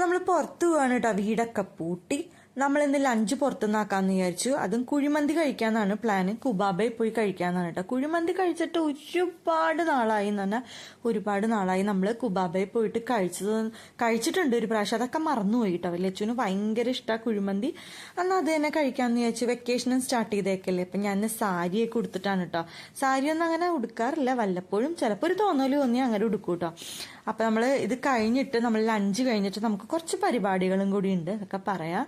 അപ്പോൾ നമ്മൾ പുറത്ത് പോവാണ് കേട്ടോ വീടൊക്കെ പൂട്ടി നമ്മൾ ഇന്ന് ലഞ്ച് പുറത്തുനിന്നാക്കാന്ന് വിചാരിച്ചു. അതും കുഴിമന്തി കഴിക്കാന്നാണ് പ്ലാന് കുബാബയിൽ പോയി കഴിക്കാന്നാണ് കേട്ടോ കുഴിമന്തി കഴിച്ചിട്ട് ഒരുപാട് നാളായി എന്ന് പറഞ്ഞാൽ ഒരുപാട് നാളായി നമ്മൾ കുബാബയിൽ പോയിട്ട് കഴിച്ചത് കഴിച്ചിട്ടുണ്ട് ഒരു പ്രാവശ്യം. അതൊക്കെ മറന്നുപോയി കേട്ടോ ലച്ചുവിന് ഭയങ്കര ഇഷ്ടമാണ് കുഴിമന്തി. അന്ന് അത് തന്നെ കഴിക്കാമെന്ന് വിചാരിച്ചു വെക്കേഷനും സ്റ്റാർട്ട് ചെയ്തേക്കല്ലേ. അപ്പം ഞാൻ സാരിയൊക്കെ ഉടുത്തിട്ടാണ് കേട്ടോ സാരിയൊന്നും അങ്ങനെ ഉടുക്കാറില്ല. വല്ലപ്പോഴും ചിലപ്പോൾ ഒരു തോന്നൽ തോന്നി അങ്ങനെ ഉടുക്കും കേട്ടോ അപ്പം നമ്മൾ ഇത് കഴിഞ്ഞിട്ട് നമ്മൾ ലഞ്ച് കഴിഞ്ഞിട്ട് നമുക്ക് കുറച്ച് പരിപാടികളും കൂടി ഉണ്ട് അതൊക്കെ പറയാം.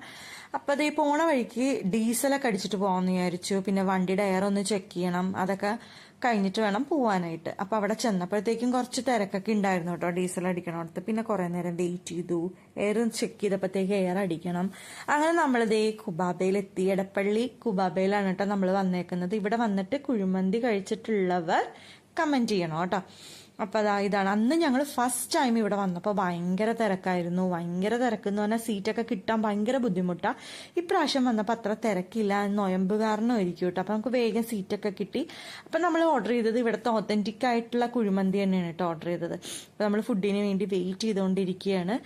അപ്പം അത് ഈ പോണ വഴിക്ക് ഡീസലൊക്കെ അടിച്ചിട്ട് പോകാമെന്ന് വിചാരിച്ചു. പിന്നെ വണ്ടിയുടെ എയർ ഒന്ന് ചെക്ക് ചെയ്യണം. അതൊക്കെ കഴിഞ്ഞിട്ട് വേണം പോവാനായിട്ട്. അപ്പം അവിടെ ചെന്നപ്പോഴത്തേക്കും കുറച്ച് തിരക്കൊക്കെ ഉണ്ടായിരുന്നു കേട്ടോ ഡീസൽ അടിക്കണോടത്ത്. പിന്നെ കുറേ നേരം വെയിറ്റ് ചെയ്തു. എയർ ചെക്ക് ചെയ്തപ്പോഴത്തേക്ക് എയർ അടിക്കണം. അങ്ങനെ നമ്മളിതേ കുബാബയിലെത്തി എടപ്പള്ളി കുബാബയിലാണ് കേട്ടോ നമ്മൾ വന്നേക്കുന്നത്. ഇവിടെ വന്നിട്ട് കുഴിമന്തി കഴിച്ചിട്ടുള്ളവർ കമന്റ് ചെയ്യണം കേട്ടോ. അപ്പോൾ അതാ ഇതാണ്. അന്ന് ഞങ്ങൾ ഫസ്റ്റ് ടൈം ഇവിടെ വന്നപ്പോൾ ഭയങ്കര തിരക്കായിരുന്നു. ഭയങ്കര തിരക്ക് എന്ന് പറഞ്ഞാൽ സീറ്റൊക്കെ കിട്ടാൻ ഭയങ്കര ബുദ്ധിമുട്ടാണ് ഇപ്രാവശ്യം വന്നപ്പോൾ അത്ര തിരക്കില്ല. നൊയമ്പ് കാരണം ഇരിക്കും കേട്ടോ. അപ്പോൾ നമുക്ക് വേഗം സീറ്റൊക്കെ കിട്ടി. അപ്പം നമ്മൾ ഓർഡർ ചെയ്തത് ഇവിടുത്തെ ഒത്തന്റിക് ആയിട്ടുള്ള കുഴിമന്തി തന്നെയാണ് കേട്ടോ ഓർഡർ ചെയ്തത്. അപ്പോൾ നമ്മൾ ഫുഡിന് വേണ്ടി വെയിറ്റ് ചെയ്തുകൊണ്ടിരിക്കുകയാണ്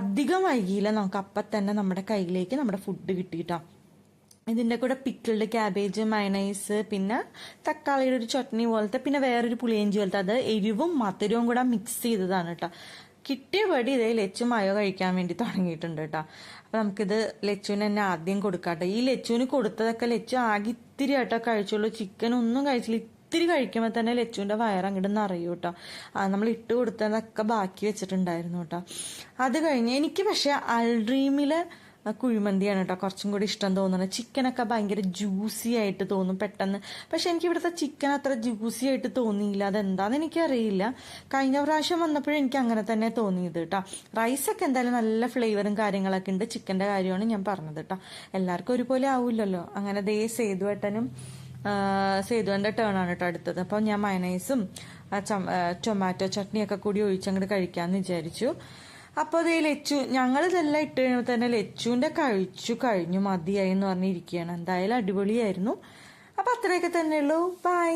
അധികം വൈകിയില്ല നമുക്ക്. അപ്പം തന്നെ നമ്മുടെ കയ്യിലേക്ക് നമ്മുടെ ഫുഡ് കിട്ടിയിട്ടോ ഇതിന്റെ കൂടെ പിക്കിൾഡ് ക്യാബേജ് മയണൈസ് പിന്നെ തക്കാളിയുടെ ഒരു ചട്നി പോലത്തെ പിന്നെ വേറൊരു പുളിയഞ്ചി പോലത്തെ അത് എരിവും മധുരവും കൂടെ മിക്സ് ചെയ്തതാണ് കേട്ടോ കിട്ടിയ പടി ഇതേ ലച്ചു മയോ കഴിക്കാൻ വേണ്ടി തുടങ്ങിയിട്ടുണ്ട് കേട്ടോ അപ്പം നമുക്കിത് ലച്ചുവിന് തന്നെ ആദ്യം കൊടുക്കാട്ടെ ഈ ലച്ചുവിന് കൊടുത്തതൊക്കെ ലച്ചു ആകെ ഇത്തിരി ആട്ടോ കഴിച്ചുള്ളൂ. ചിക്കൻ ഒന്നും കഴിച്ചില്ല. ഇത്തിരി കഴിക്കുമ്പോൾ തന്നെ ലച്ചുവിന്റെ വയറങ്ങോട്ട് നിറയും കേട്ടോ നമ്മൾ ഇട്ട് കൊടുത്തതൊക്കെ ബാക്കി വെച്ചിട്ടുണ്ടായിരുന്നു കേട്ടോ അത് കഴിഞ്ഞ് എനിക്ക് പക്ഷേ അൾഡ്രീമിലെ കുഴിമന്തിയാണ് കേട്ടോ കുറച്ചും കൂടി ഇഷ്ടം തോന്നുന്നത്. ചിക്കനൊക്കെ ഭയങ്കര ജ്യൂസി ആയിട്ട് തോന്നും പെട്ടെന്ന്. പക്ഷെ എനിക്ക് ഇവിടുത്തെ ചിക്കൻ അത്ര ജ്യൂസി ആയിട്ട് തോന്നിയില്ല. അതെന്താന്ന് എനിക്കറിയില്ല. കഴിഞ്ഞ പ്രാവശ്യം വന്നപ്പോഴും എനിക്ക് അങ്ങനെ തന്നെ തോന്നിയത് കേട്ടോ. റൈസൊക്കെ എന്തായാലും നല്ല ഫ്ലേവറും കാര്യങ്ങളൊക്കെ ഉണ്ട്. ചിക്കന്റെ കാര്യമാണ് ഞാൻ പറഞ്ഞത് കേട്ടോ. എല്ലാവർക്കും ഒരുപോലെ ആവില്ലല്ലോ. അങ്ങനെ ദേ സേതുവേട്ടനും സേതുവിന്റെ ടേൺ ആണ് കേട്ടോ അടുത്തത്. അപ്പോൾ ഞാൻ മയനൈസും ടൊമാറ്റോ ചട്നിയൊക്കെ കൂടി ഒഴിച്ചങ്ങോട്ട് കഴിക്കാമെന്ന് വിചാരിച്ചു. അപ്പോൾ അതേ ലച്ചു ഞങ്ങളിതെല്ലാം ഇട്ട് കഴിയുമ്പോൾ തന്നെ ലച്ചുവിന്റെ കഴിച്ചു കഴിഞ്ഞു മതിയായി എന്ന് പറഞ്ഞിരിക്കുകയാണ്. എന്തായാലും അടിപൊളിയായിരുന്നു. അപ്പോൾ അത്രയൊക്കെ തന്നെയുള്ളൂ. ബൈ